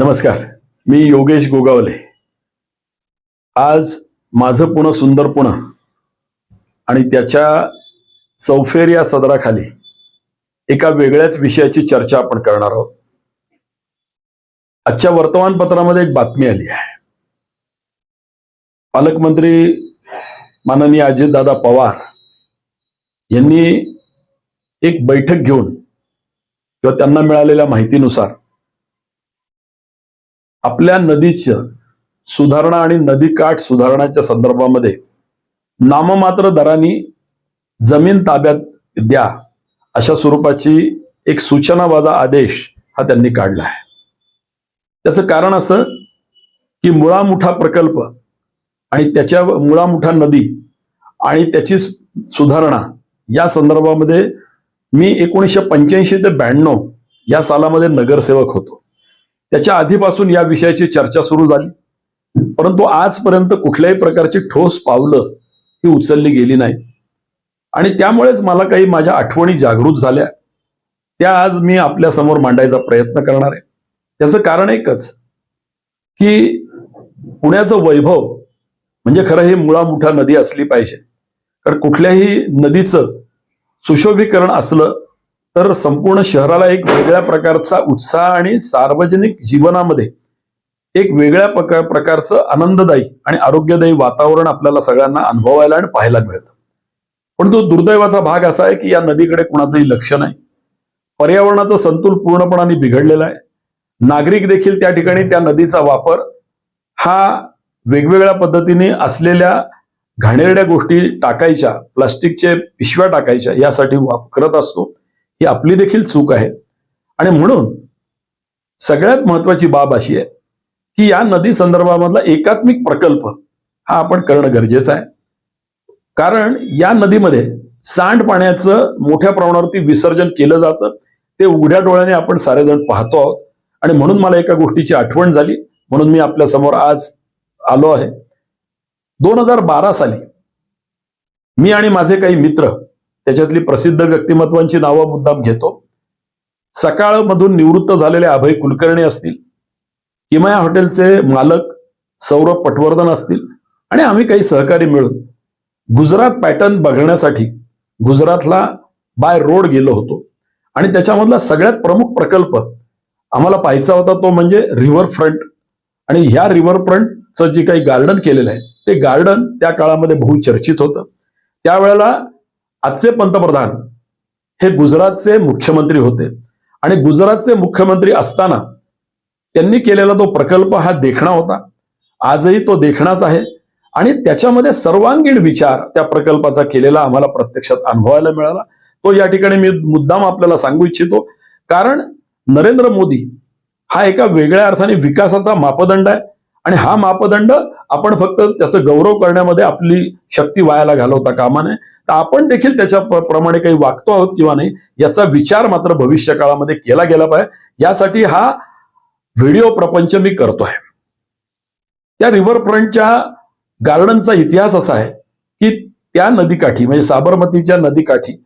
नमस्कार मी योगेश गोगावले. आज माझं पुणं सुंदर पुणं आणि त्याच्या चौफेर या सदराखाली एका वेगळ्याच विषयाची चर्चा आपण करणार आहोत. आजच्या वर्तमानपत्रामध्ये एक बातमी आली आहे. पालकमंत्री माननीय अजितदादा पवार यांनी एक बैठक घेऊन किंवा त्यांना मिळालेल्या माहितीनुसार आपल्या नदीचं सुधारणा आणि नदीकाठ सुधारण्याच्या संदर्भामध्ये नाममात्र दराने जमीन ताब्यात द्या अशा स्वरूपाची एक सूचनावादा आदेश हा त्यांनी काढला आहे. त्याचं कारण असं की मुळामुठा प्रकल्प आणि त्याच्या मुळामुठा नदी आणि त्याची सुधारणा या संदर्भामध्ये मी एकोणीसशे पंच्याऐंशी ते ब्याण्णव या सालामध्ये नगरसेवक होतो. त्याच्या आधीपासून या विषयाची चर्चा सुरू झाली. परंतु आजपर्यंत कुठल्याही प्रकारची ठोस पावलं ही उचलली गेली नाही. आणि त्यामुळेच मला काही माझ्या आठवणी जागृत झाल्या. त्या आज मी आपल्यासमोर मांडायचा प्रयत्न करणार आहे. त्याचं कारण एकच की पुण्याचं वैभव म्हणजे खरं हे मुळामुठा नदी असली पाहिजे. कारण कुठल्याही नदीचं सुशोभीकरण असलं तर संपूर्ण शहराला एक वेगळ्या प्रकारचा उत्साह आणि सार्वजनिक जीवनामध्ये एक वेगळ्या प्रकार प्रकारचं आनंददायी आणि आरोग्यदायी वातावरण आपल्याला सगळ्यांना अनुभवायला आणि पाहायला मिळतं. पण तो दुर्दैवाचा भाग असा आहे की या नदीकडे कुणाचंही लक्ष नाही. पर्यावरणाचं संतुल पूर्णपणाने बिघडलेलं आहे. नागरिक देखील त्या ठिकाणी त्या नदीचा वापर हा वेगवेगळ्या पद्धतीने असलेल्या घाणेरड्या गोष्टी टाकायच्या प्लास्टिकचे पिशव्या टाकायच्या यासाठी वाप करत असतो. ही आपली देखील चूक आहे. आणि म्हणून सगळ्यात महत्वाची बाब अशी आहे की या नदी संदर्भामधला एकात्मिक प्रकल्प हा आपण करणं गरजेचं आहे. कारण या नदीमध्ये सांडपाण्याचं मोठ्या प्रमाणावरती विसर्जन केलं जातं. ते उघड्या डोळ्याने आपण सारेजण पाहतो आहोत. आणि म्हणून मला एका गोष्टीची आठवण झाली. म्हणून मी आपल्यासमोर आज आलो आहे. दोन हजार बारा साली मी आणि माझे काही मित्र त्याच्यातली प्रसिद्ध व्यक्तिमत्वांची नावं मुद्दाम घेतो. सकाळमधून निवृत्त झालेले अभय कुलकर्णी असतील किमया हॉटेलचे मालक सौरभ पटवर्धन असतील आणि आम्ही काही सहकारी मिळून गुजरात पॅटर्न बघण्यासाठी गुजरातला बाय रोड गेलो होतो. आणि त्याच्यामधला सगळ्यात प्रमुख प्रकल्प आम्हाला पाहायचा होता तो म्हणजे रिव्हर फ्रंट आणि ह्या रिव्हर फ्रंटचं जे काही गार्डन केलेलं आहे ते गार्डन त्या काळामध्ये बहुचर्चित होतं. त्यावेळेला आजचे पंतप्रधान हे गुजरातचे मुख्यमंत्री होते. आणि गुजरातचे मुख्यमंत्री असताना त्यांनी केलेला तो प्रकल्प हा देखणा होता. आजही तो देखणाच आहे. आणि त्याच्यामध्ये सर्वांगीण विचार त्या प्रकल्पाचा केलेला आम्हाला प्रत्यक्षात अनुभवायला मिळाला. तो या ठिकाणी मी मुद्दाम आपल्याला सांगू इच्छितो. कारण नरेंद्र मोदी हा एका वेगळ्या अर्थाने विकासाचा मापदंड आहे. आणि हा मापदंड आपण फक्त त्याचं गौरव करण्यामध्ये आपली शक्ती वायाला घालवता कामा नये. तर आपण देखील त्याच्या प्रमाणे काही वागतो आहोत किंवा नाही याचा विचार मात्र भविष्य काळामध्ये केला गेला पाहिजे. यासाठी हा व्हिडिओ प्रपंच मी करतोय त्या रिव्हरफ्रंटच्या गार्डनचा इतिहास असा आहे की त्या नदीकाठी म्हणजे साबरमतीच्या नदीकाठी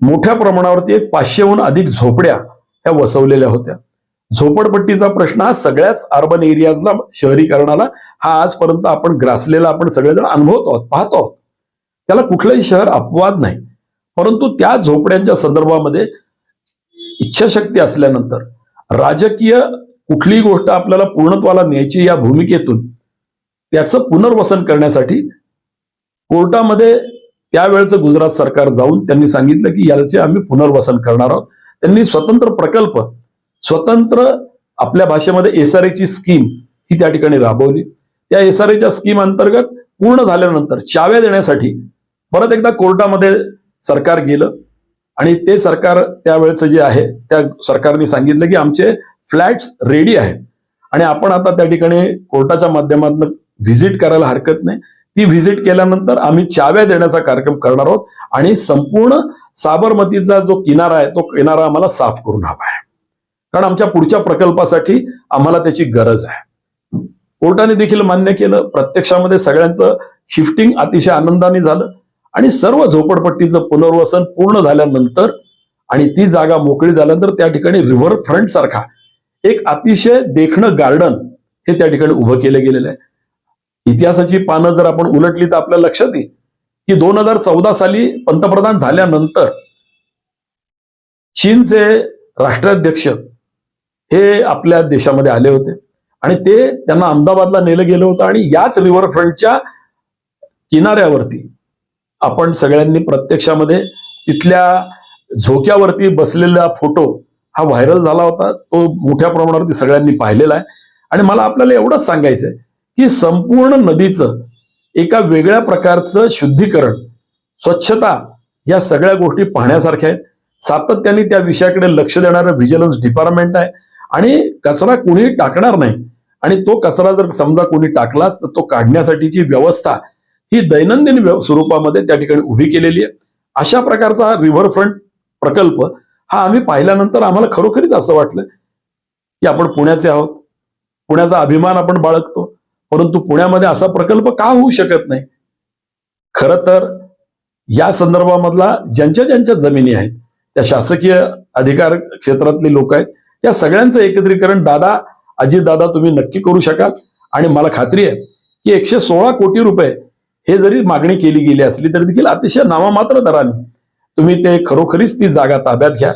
मोठ्या प्रमाणावरती एक पाचशेहून अधिक झोपड्या ह्या वसवलेल्या होत्या. झोपडपट्टीचा प्रश्न हा सगळ्याच अर्बन एरियाजला शहरीकरणाला हा आजपर्यंत आपण ग्रासलेला आपण सगळेजण अनुभवतो आहोत पाहतो आहोत. त्याला कुठलंही शहर अपवाद नाही. परंतु त्या झोपड्यांच्या संदर्भामध्ये इच्छाशक्ती असल्यानंतर राजकीय कुठलीही गोष्ट आपल्याला पूर्णत्वाला न्यायची या भूमिकेतून त्याचं पुनर्वसन करण्यासाठी कोर्टामध्ये त्यावेळेचं गुजरात सरकार जाऊन त्यांनी सांगितलं की याचे आम्ही पुनर्वसन करणार आहोत. त्यांनी स्वतंत्र प्रकल्प स्वतंत्र आपल्या भाषेमध्ये एसआरएची स्कीम ही त्या ठिकाणी राबवली. त्या एसआरएच्या स्कीम अंतर्गत पूर्ण झाल्यानंतर चाव्या देण्यासाठी परत एकदा कोर्टामध्ये सरकार गेलं. आणि ते सरकार त्यावेळेचं जे आहे त्या सरकारने सांगितलं की आमचे फ्लॅट्स रेडी आहेत. आणि आपण आता त्या ठिकाणी कोर्टाच्या माध्यमातून व्हिजिट करायला हरकत नाही. ती व्हिजिट केल्यानंतर आम्ही चाव्या देण्याचा कार्यक्रम करणार आहोत. आणि संपूर्ण साबरमतीचा जो किनारा आहे तो किनारा आम्हाला साफ करून हवा आहे. कारण आमच्या पुढच्या प्रकल्पासाठी आम्हाला त्याची गरज आहे. कोर्टाने देखील मान्य केलं प्रत्यक्षामध्ये सगळ्यांचं शिफ्टिंग अतिशय आनंदाने झालं आणि सर्व झोपडपट्टीचं पुनर्वसन पूर्ण झाल्यानंतर आणि ती जागा मोकळी झाल्यानंतर त्या ठिकाणी रिव्हर फ्रंट सारखा एक अतिशय देखणं गार्डन हे त्या ठिकाणी उभं केलं गेलेलं आहे. इतिहासाची पानं जर आपण उलटली तर आपल्या लक्षात येईल की दोन हजार चौदा साली पंतप्रधान झाल्यानंतर चीनचे राष्ट्राध्यक्ष हे आपल्या देशामध्ये आले होते. आणि ते त्यांना अहमदाबादला नेलं गेलं होतं आणि याच रिव्हरफ्रंटच्या किनाऱ्यावरती आपण सगळ्यांनी प्रत्यक्षामध्ये तिथल्या झोक्यावरती बसलेला फोटो हा व्हायरल झाला होता. तो मोठ्या प्रमाणावरती सगळ्यांनी पाहिलेला आहे. आणि मला आपल्याला एवढंच सांगायचं आहे की संपूर्ण नदीचं एका वेगळ्या प्रकारचं शुद्धीकरण स्वच्छता या सगळ्या गोष्टी पाहण्यासारख्या आहेत. सातत्याने त्या विषयाकडे लक्ष देणारं व्हिजिलन्स डिपार्टमेंट आहे. आणि कचरा कुणी टाकणार नाही. आणि तो कचरा जर समजा कोणी टाकलाच तर तो काढण्यासाठीची व्यवस्था ही दैनंदिन स्वरूपामध्ये त्या ठिकाणी उभी केलेली आहे. अशा प्रकारचा हा रिव्हरफ्रंट प्रकल्प हा आम्ही पाहिल्यानंतर आम्हाला खरोखरीच असं वाटलं की आपण पुण्याचे आहोत. पुण्याचा अभिमान आपण बाळगतो. परंतु पुण्यामध्ये असा प्रकल्प का होऊ शकत नाही? खरं तर या संदर्भामधला ज्यांच्या ज्यांच्या जमिनी आहेत त्या शासकीय अधिकार क्षेत्रातली लोक आहेत या सगळ्यांचं एकत्रीकरण दादा अजित दादा तुम्ही नक्की करू शकाल. आणि मला खात्री आहे की एकशे सोळा कोटी रुपये हे जरी मागणी केली गेली असली तरी देखील अतिशय नाममात्र दराने तुम्ही ते खरोखरीच ती जागा ताब्यात घ्या.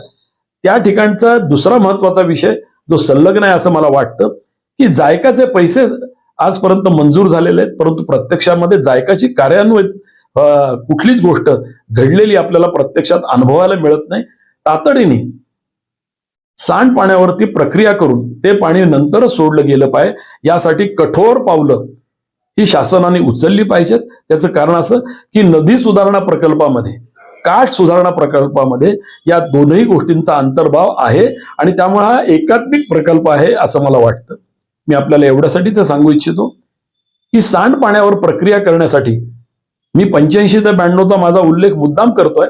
त्या ठिकाणचा दुसरा महत्त्वाचा विषय जो संलग्न आहे असं मला वाटतं की जायकाचे पैसे आजपर्यंत मंजूर झालेले आहेत परंतु प्रत्यक्षामध्ये जायकाची कार्यान्वित कुठलीच गोष्ट घडलेली आपल्याला प्रत्यक्षात अनुभवायला मिळत नाही. तातडीने सांडपाण्यावरती प्रक्रिया करून ते पाणी नंतर सोडलं गेलं पाहिजे यासाठी कठोर पावलं ही शासनाने उचलली पाहिजेत. त्याचं कारण असं की नदी सुधारणा प्रकल्पामध्ये काठ सुधारणा प्रकल्पामध्ये या दोनही गोष्टींचा अंतर्भाव आहे आणि त्यामुळे हा एकात्मिक प्रकल्प आहे असं मला वाटतं. मी आपल्याला एवढ्यासाठीच सांगू इच्छितो की सांडपाण्यावर प्रक्रिया करण्यासाठी मी पंच्याऐंशी ते ब्याण्णवचा माझा उल्लेख मुद्दाम करतोय.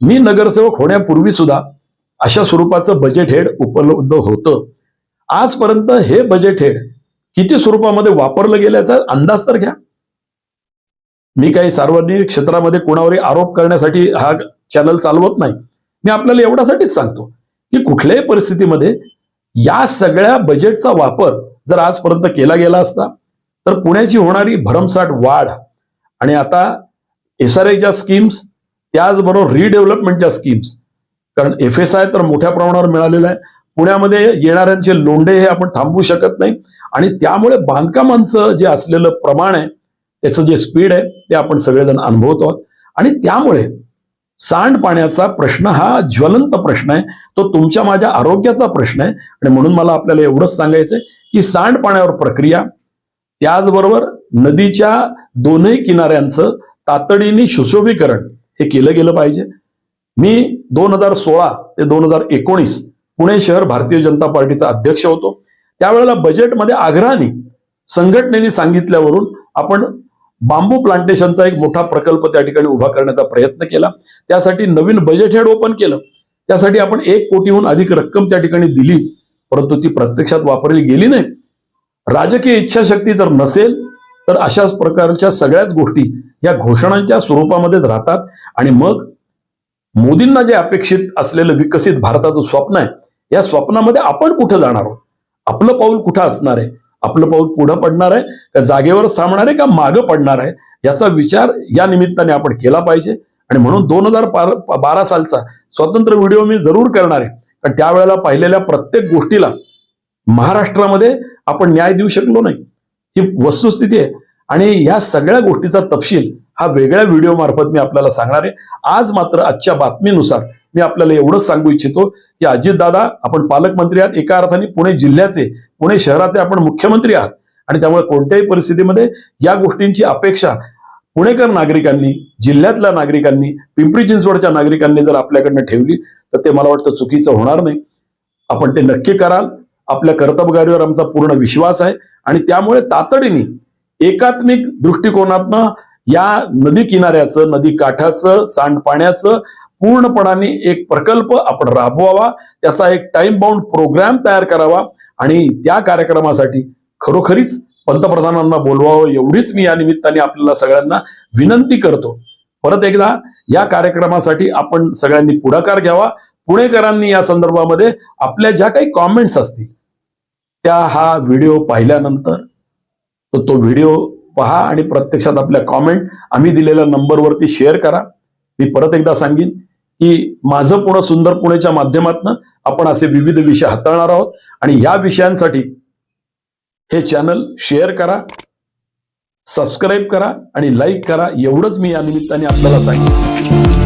मी नगरसेवक होण्यापूर्वी सुद्धा अशा स्वरूपाचं बजेट हेड उपलब्ध होतं. आजपर्यंत हे बजेट हेड किती स्वरूपामध्ये वापरलं गेल्याचा अंदाज तर घ्या. मी काही सार्वजनिक क्षेत्रामध्ये कोणावरही आरोप करण्यासाठी हा चॅनल चालवत नाही. मी आपल्याला एवढ्यासाठीच सांगतो की कुठल्याही परिस्थितीमध्ये या सगळ्या बजेटचा वापर जर आजपर्यंत केला गेला असता तर पुण्याची होणारी भरमसाठ वाढ आणि आता एस आर आयच्या स्कीम्स त्याचबरोबर रिडेव्हलपमेंटच्या स्कीम्स कारण एफ एस आय तर मोठ्या प्रमाणावर मिळालेलं आहे. पुण्यामध्ये येणाऱ्यांचे लोंढे हे आपण थांबवू शकत नाही. आणि त्यामुळे बांधकामांचं जे असलेलं प्रमाण आहे त्याचं जे स्पीड आहे ते आपण सगळेजण अनुभवतो आहोत. आणि त्यामुळे सांडपाण्याचा प्रश्न हा ज्वलंत प्रश्न आहे. तो तुमच्या माझ्या आरोग्याचा प्रश्न आहे. आणि म्हणून मला आपल्याला एवढंच सांगायचं आहे की सांडपाण्यावर प्रक्रिया त्याचबरोबर नदीच्या दोनही किनाऱ्यांचं तातडीने सुशोभीकरण हे केलं गेलं पाहिजे. मी दोन हजार सोळा ते दोन हजार एकोणीस पुणे शहर भारतीय जनता पार्टीचा अध्यक्ष होतो. त्यावेळेला बजेटमध्ये आग्रहाने संघटनेने सांगितल्यावरून आपण बांबू प्लांटेशनचा एक मोठा प्रकल्प त्या ठिकाणी उभा करण्याचा प्रयत्न केला. त्यासाठी नवीन बजेट हेड ओपन केलं. त्यासाठी आपण एक कोटीहून अधिक रक्कम त्या ठिकाणी दिली. परंतु ती प्रत्यक्षात वापरली गेली नाही. राजकीय इच्छाशक्ती जर नसेल तर अशाच प्रकारच्या सगळ्याच गोष्टी या घोषणांच्या स्वरूपामध्येच राहतात. आणि मग मोदींना जे अपेक्षित असलेलं विकसित भारताचं स्वप्न आहे या स्वप्नामध्ये आपण कुठं जाणार आहोत? आपलं पाऊल कुठं असणार आहे? आपलं पाऊल पुढं पडणार आहे का जागेवरच थांबणार आहे का मागं पडणार आहे? याचा विचार या निमित्ताने आपण केला पाहिजे. आणि म्हणून दोन हजार बारा सालचा स्वतंत्र व्हिडिओ मी जरूर करणार आहे. कारण त्यावेळेला पाहिलेल्या प्रत्येक गोष्टीला महाराष्ट्रामध्ये आपण न्याय देऊ शकलो नाही. ही वस्तुस्थिती आहे. आणि या सगळ्या गोष्टीचा तपशील हा वेगळ्या व्हिडिओ मार्फत मी आपल्याला सांगणार आहे. आज मात्र आजच्या बातमीनुसार मी आपल्याला एवढंच सांगू इच्छितो की अजितदादा आपण पालकमंत्री आहात एका अर्थाने पुणे जिल्ह्याचे पुणे शहराचे आपण मुख्यमंत्री आहात. आणि त्यामुळे कोणत्याही परिस्थितीमध्ये या गोष्टींची अपेक्षा पुणेकर नागरिकांनी जिल्ह्यातल्या नागरिकांनी पिंपरी चिंचवडच्या नागरिकांनी जर आपल्याकडनं ठेवली तर ते मला वाटतं चुकीचं होणार नाही. आपण ते नक्की कराल. आपल्या कर्तबगारीवर आमचा पूर्ण विश्वास आहे. आणि त्यामुळे तातडीने एकात्मिक दृष्टिकोनातनं या नदी किनाऱ्याचं नदी काठाचं सांडपाण्याचं पूर्णपणाने एक प्रकल्प आपण राबवावा. त्याचा एक टाइम बाउंड प्रोग्राम तयार करावा. आणि त्या कार्यक्रमासाठी खरोखरीच पंतप्रधानांना बोलवावं एवढीच मी या निमित्ताने आपल्याला सगळ्यांना विनंती करतो. परत एकदा या कार्यक्रमासाठी आपण सगळ्यांनी पुढाकार घ्यावा. पुणेकरांनी या संदर्भामध्ये आपल्या ज्या काही कॉमेंट्स असतील त्या हा व्हिडिओ पाहिल्यानंतर तर तो व्हिडिओ पहा आणि प्रत्यक्षात आपल्या कॉमेंट आम्ही दिलेल्या नंबरवरती शेअर करा. मी परत एकदा सांगेन की माझं पुणे सुंदर पुणेच्या माध्यमातून आपण असे विविध विषय हाताळणार आहोत आणि या विषयांसाठी हे चॅनल शेअर करा सबस्क्राईब करा आणि लाईक करा. एवढंच मी या निमित्ताने आपल्याला सांगेन.